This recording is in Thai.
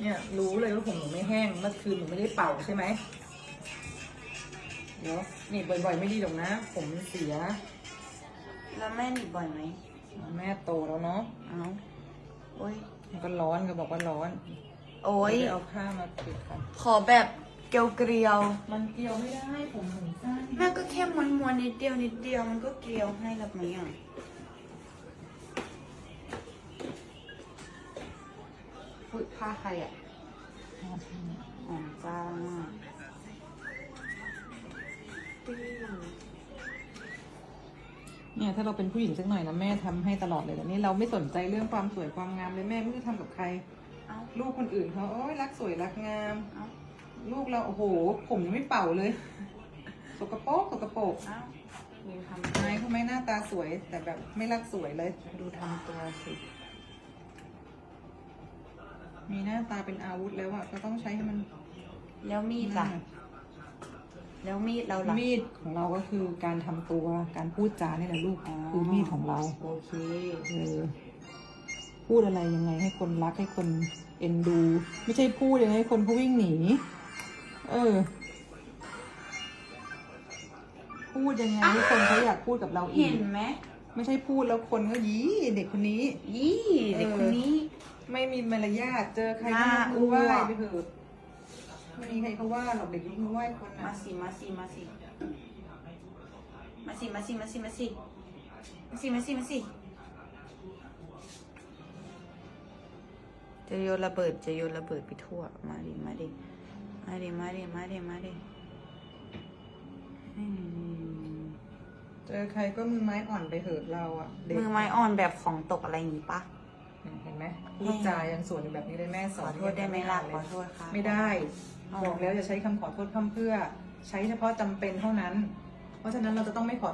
เนี่ย รู้เลยว่าผมหนูไม่แห้งเมื่อคืนหนูไม่ได้เป่าใช่ไหมเดี๋ยวนี่บ่อยๆ ไม่ดีหรอกนะ ผมมันเสีย แล้วแม่หนีบบ่อยไหมแม่โตแล้วเนาะเอ้าโอ้ย มันก็ร้อนก็บอกว่าร้อนโอ้ย เดี๋วเอาผ้ามาปิดกันขอแบบเกลียวเกลียวมันเกี่ยวไม่ได้ผมถึงสั้นๆแม่ก็แค่ม้วนม้วนๆนิดเดียวนิดเดียวมันก็เกลียวให้แบบนี้อะ อุ๊ยผ้าใครอะอ๋อจ้าเนี่ยถ้าเราเป็นผู้หญิงสักหน่อยนะแม่ทำให้ตลอดเลยแต่นี่เราไม่สนใจเรื่องความสวยความงามเลยแม่ไม่รู้จะทำกับใครเอ้าลูกคนอื่นเขาโอ้ยรักสวยรักงามเอ้าลูกเราโอ้โห ผมยังไม่เป่าเลย สกปรกสกปรกเอ้าดูทำนายเขาไม่หน้าตาสวยแต่แบบไม่รักสวยเลย ดูทำตัวสิ มีหน้าตาเป็นอาวุธแล้วอะก็ต้องใช้ให้มันแล้วมีดล่ะ แล้วมีดเราล่ะมีดของเราก็คือการทำตัวการพูดจาเนี่ยแหละลูกคือมีดของเราโอเค เออพูดอะไรยังไงให้คนรักให้คนเอ็นดู ไม่ใช่พูดยังไงให้คนเขาวิ่งหนี เออ พูดยังไงให้คนเขาอยากพูดกับเราอีเห็กนไหมไม่ใช่พูดแล้วคนก็ยี้เด็กคนนี้ ยี่เด็กคนนี้ ไม่มีมารยาทเจอใครหก็น้ายกมือไหว้อ้วกไปเถอะไม่มีใครเขาว่าหรอกเด็กยกมือไหว้คนมาอะสิมาสิมาสิมาสิมาสิมาสิมาสิมาสิมาสิมาสิจะโยนระเบิดจะโยนระเบิดไปทั่ว มาดิมาดิมาดิมาดิมาดิมาดิอืมเจอใครก็มือไม้อ่อนไปเถอะเราอะเด็กมือไม้อ่อนแบบของตกอะไรอย่างงี้ปะเห็น ไหมพูดจายังสวนแบบนี้เลยแม่สขออนโทษได้ไหมล่ะขอโทษค่ะ ไม่ได้อ๋อ บอกแล้วอย่าใช้คำขอโทษคำเพื่อ ใช้เฉพาะจำเป็นเท่านั้น เพราะฉะนั้นเราจะต้องไม่ขอ